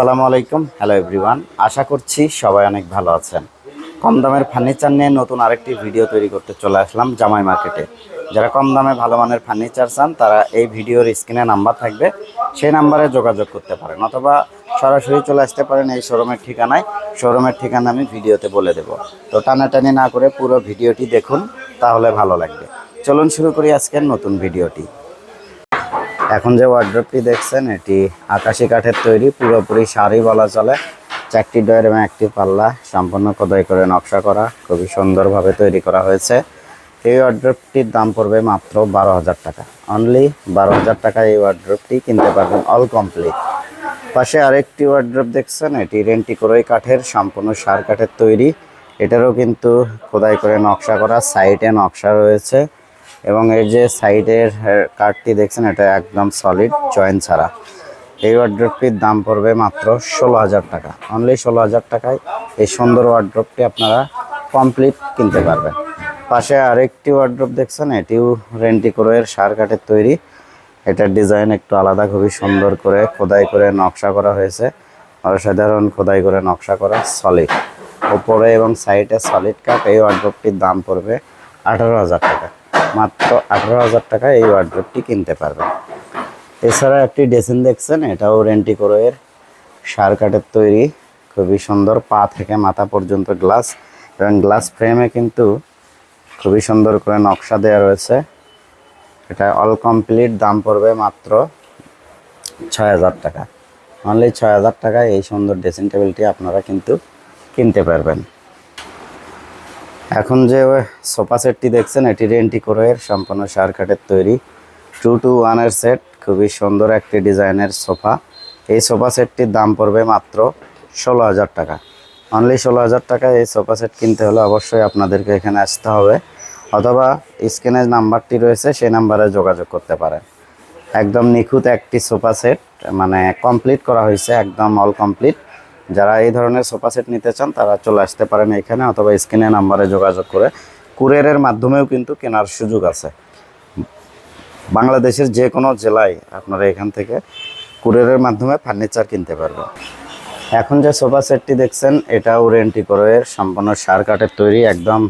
আসসালামু আলাইকুম। Hello everyone আশা করছি সবাই অনেক ভালো আছেন। কম দামের ফার্নিচার নিয়ে নতুন আরেকটি ভিডিও তৈরি করতে চলে আসলাম জামাই মার্কেটে যারা কম দামে ভালো মানের ফার্নিচার চান, তারা এই ভিডিওর স্ক্রিনে নাম্বার থাকবে। সেই নাম্বারে যোগাযোগ করতে পারেন অথবা সরাসরি চলে আসতে পারেন এই শোরুমের ঠিকানায়। শোরুমের ঠিকানা আমি ভিডিওতে বলে দেব। তো টানাটানি না করে পুরো ভিডিওটি দেখুন, তাহলে ভালো লাগবে। চলুন শুরু করি আজকের নতুন ভিডিওটি এখন যে ওয়ার্ড্রপটি দেখছেন, এটি আকাশি কাঠের তৈরি, পুরোপুরি শাড়ি বলা চলে। চারটি ডয়ের এবং একটি পাল্লা, সম্পূর্ণ খোদাই করে নকশা করা, খুবই সুন্দরভাবে তৈরি করা হয়েছে। এই ওয়ার্ড্রপটির দাম পড়বে মাত্র বারো হাজার টাকা। অনলি বারো হাজার টাকা এই ওয়ার্ড্রপটি কিনতে পারবেন অল কমপ্লিট পাশে আরেকটি ওয়ার্ড্রপ দেখছেন, এটি রেন্টি করোই কাঠের, সম্পূর্ণ সার কাঠের তৈরি। এটারও কিন্তু খোদাই করে নকশা করা সাইডে নকশা রয়েছে। এবং এর যে সাইডের কাঠটি দেখছেন, এটা একদম সলিড জয়েন ছাড়া। এই ওয়ার্ড্রপটির দাম পড়বে মাত্র ষোলো হাজার টাকা। অনলি ষোলো হাজার টাকায় এই সুন্দর ওয়ার্ড্রপটি আপনারা কমপ্লিট কিনতে পারবেন। পাশে আরেকটি ওয়ার্ড্রপ দেখছেন, এটিও রেন্টি করোয়ের সার কাঠের তৈরি। এটার ডিজাইন একটু আলাদা, খুবই সুন্দর করে খোদাই করে নকশা করা হয়েছে। অসাধারণ খোদাই করে নকশা করা সলিড উপরে এবং সাইডে সলিড কাঠ, এই ওয়ার্ড্রপটির দাম পড়বে আঠারো হাজার টাকা। মাত্র আঠারো হাজার টাকা এই ওয়ার্ড্রপটি কিনতে পারবেন। এছাড়া একটি ড্রেসিং দেখছেন, এটাও রেন্টি এর সার কাঠের তৈরি, খুবই সুন্দর, পা থেকে মাথা পর্যন্ত গ্লাস এবং গ্লাস ফ্রেমে কিন্তু খুবই সুন্দর করে নকশা দেওয়া রয়েছে। এটা অল কমপ্লিট দাম পড়বে মাত্র ছয় হাজার টাকা। অনলি ছয় হাজার টাকায় এই সুন্দর ড্রেসিং টেবিলটি আপনারা কিন্তু কিনতে পারবেন। এখন যে সোফা সেটটি দেখছেন, এটি রেন্টি এর সম্পূর্ণ কাঠের তৈরি। টু টু ওয়ানের সেট খুবই সুন্দর একটি ডিজাইনের সোফা। এই সোফা সেটটির দাম পড়বে মাত্র ষোলো হাজার টাকা। অনলি ষোলো হাজার টাকায় এই সোফা সেট কিনতে হলে অবশ্যই আপনাদেরকে এখানে আসতে হবে। অথবা স্ক্রিনের নাম্বারটি রয়েছে, সেই নাম্বারে যোগাযোগ করতে পারেন। একদম নিখুঁত একটি সোফা সেট মানে কমপ্লিট করা হয়েছে, একদম অল কমপ্লিট যারা এই ধরনের সোফা সেট নিতে চান, তারা চলে আসতে পারেন এখানে অথবা স্ক্রিনে নাম্বারে যোগাযোগ করে। কুরিয়ারের মাধ্যমেও কিন্তু কেনার সুযোগ আছে। বাংলাদেশের যে কোনো জেলায় আপনারা এখান থেকে কুরিয়ারের মাধ্যমে ফার্নিচার কিনতে পারবেন। এখন যে সোফা সেটটি দেখছেন, এটাও রেন্টি করে সম্পূর্ণ সার কাঠের তৈরি, একদম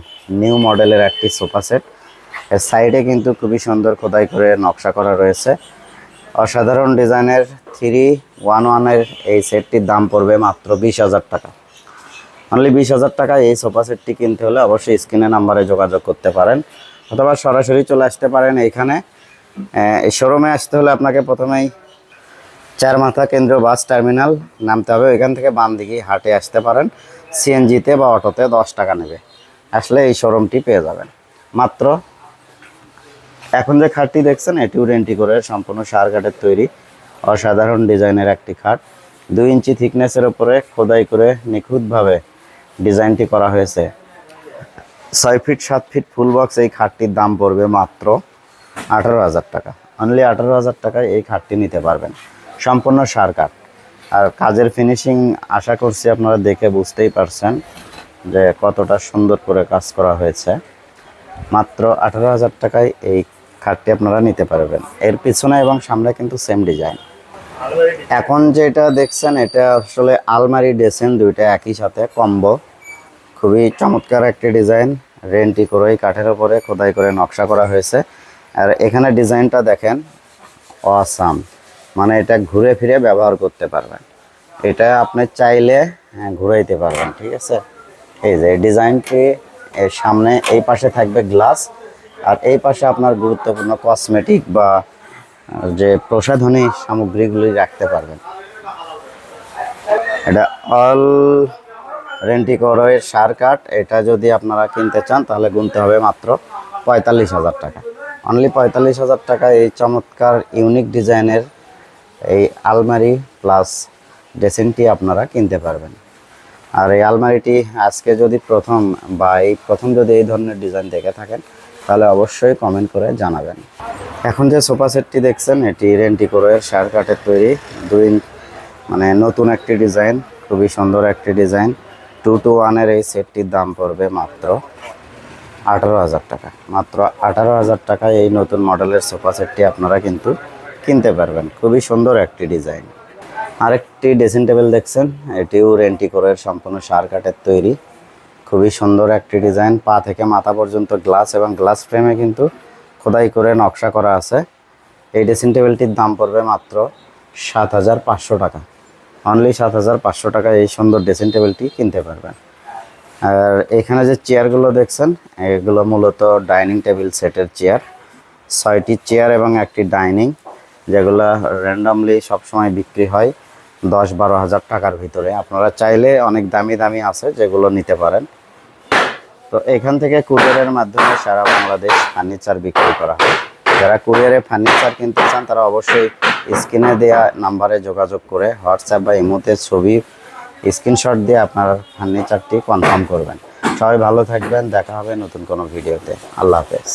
নিউ মডেলের একটি সোফা সেট এর সাইডে কিন্তু খুবই সুন্দর খোদাই করে নকশা করা রয়েছে। অসাধারণ ডিজাইনের থ্রি ওয়ান ওয়ানের এই সেটটির দাম পড়বে মাত্র বিশ হাজার টাকা। অনলি বিশ হাজার টাকা এই সোফা সেটটি কিনতে হলে অবশ্যই স্ক্রিনে নাম্বারে যোগাযোগ করতে পারেন অথবা সরাসরি চলে আসতে পারেন এইখানে। এই শোরুমে আসতে হলে আপনাকে প্রথমেই চার মাথা কেন্দ্র বাস টার্মিনাল নামতে হবে। ওইখান থেকে বাম দিকে হাটে আসতে পারেন। সিএনজিতে বা অটোতে দশ টাকা নেবে। আসলে এই শোরুমটি পেয়ে যাবেন। মাত্র এখন যে খাটটি দেখছেন, এটিও রেন্টি করে সম্পূর্ণ সার কাঠের তৈরি। অসাধারণ ডিজাইনের একটি খাট। দুই ইঞ্চি থিকনেসের উপরে খোদাই করে নিখুঁতভাবে ডিজাইনটি করা হয়েছে। ছয় ফিট, সাত ফিট ফুল বক্স এই খাটটির দাম পড়বে মাত্র আঠারো হাজার টাকা। অনলি আঠারো হাজার টাকায় এই খাটটি নিতে পারবেন। সম্পূর্ণ সার কাঠ। আর কাজের ফিনিশিং আশা করছি আপনারা দেখে বুঝতেই পারছেন যে কতটা সুন্দর করে কাজ করা হয়েছে। মাত্র আঠারো হাজার টাকায় এই খাটটি আপনারা নিতে পারবেন। এর পিছনে এবং সামনে কিন্তু সেম ডিজাইন এখন যেটা দেখছেন এটা আসলে আলমারি ডেসেন দুইটা একই সাথে কম্বো খুবই চমৎকার একটি ডিজাইন রেন্টি করে কাঠের ওপরে খোদাই করে নকশা করা হয়েছে। আর এখানে ডিজাইনটা দেখেন অসাম মানে এটা ঘুরে ফিরে ব্যবহার করতে পারবেন। এটা আপনি চাইলে হ্যাঁ, ঘুরাইতে পারবেন ঠিক আছে? এই যে ডিজাইনটি এর সামনে এই পাশে থাকবে গ্লাস আর এই পাশে আপনার গুরুত্বপূর্ণ কসমেটিক বা যে প্রসাধনী সামগ্রীগুলি রাখতে পারবেন। এটা অল রেন্টি করোয়ের সার কাঠ এটা যদি আপনারা কিনতে চান, তাহলে গুনতে হবে মাত্র পঁয়তাল্লিশ হাজার টাকা। অনলি পঁয়তাল্লিশ হাজার টাকা এই চমৎকার ইউনিক ডিজাইনের এই আলমারি প্লাস ড্রেসিংটি আপনারা কিনতে পারবেন। আর এই আলমারিটি আজকে যদি প্রথম বা এই প্রথম যদি এই ধরনের ডিজাইন দেখে থাকেন তাহলে অবশ্যই কমেন্ট করে জানাবেন। এখন যে সোফা সেটটি দেখছেন, এটি রেন্টি করে শার কাঠের তৈরি। দুই মানে নতুন একটি ডিজাইন খুবই সুন্দর একটি ডিজাইন টু টু ওয়ানের এই সেটটির দাম পড়বে মাত্র আঠারো হাজার টাকা। মাত্র আঠারো হাজার টাকায় এই নতুন মডেলের সোফা সেটটি আপনারা কিন্তু কিনতে পারবেন। খুবই সুন্দর একটি ডিজাইন আরেকটি ড্রেসিং টেবিল দেখছেন, এটিও রেন্টি করে সম্পূর্ণ সার কাঠের তৈরি। খুবই সুন্দর একটি ডিজাইন, পা থেকে মাথা পর্যন্ত গ্লাস এবং গ্লাস ফ্রেমে কিন্তু খোদাই করে নকশা করা আছে। এই ড্রেসিং টেবিলটির দাম পড়বে মাত্র সাত হাজার পাঁচশো টাকা। অনলি সাত হাজার পাঁচশো টাকা এই সুন্দর ড্রেসিং টেবিলটি কিনতে পারবেন। আর এখানে যে চেয়ারগুলো দেখছেন, এগুলো মূলত ডাইনিং টেবিল সেটের চেয়ার। ছয়টি চেয়ার এবং একটি ডাইনিং, যেগুলো র্যান্ডামলি সবসময় বিক্রি হয় দশ বারো হাজার টাকার ভিতরে। আপনারা চাইলে অনেক দামি দামি আছে যেগুলো নিতে পারেন। তো এখান থেকে কুরিয়ারের মাধ্যমে সারা বাংলাদেশ ফার্নিচার বিক্রি করা হয়। যারা কুরিয়ারে ফার্নিচার কিনতে চান, তারা অবশ্যই স্ক্রিনে দেওয়া নাম্বারে যোগাযোগ করে হোয়াটসঅ্যাপ বা ইমোতে ছবি, স্ক্রিনশট দিয়ে আপনার ফার্নিচারটি কনফার্ম করবেন। সবাই ভালো থাকবেন, দেখা হবে নতুন কোনো ভিডিওতে। আল্লাহ হাফেজ।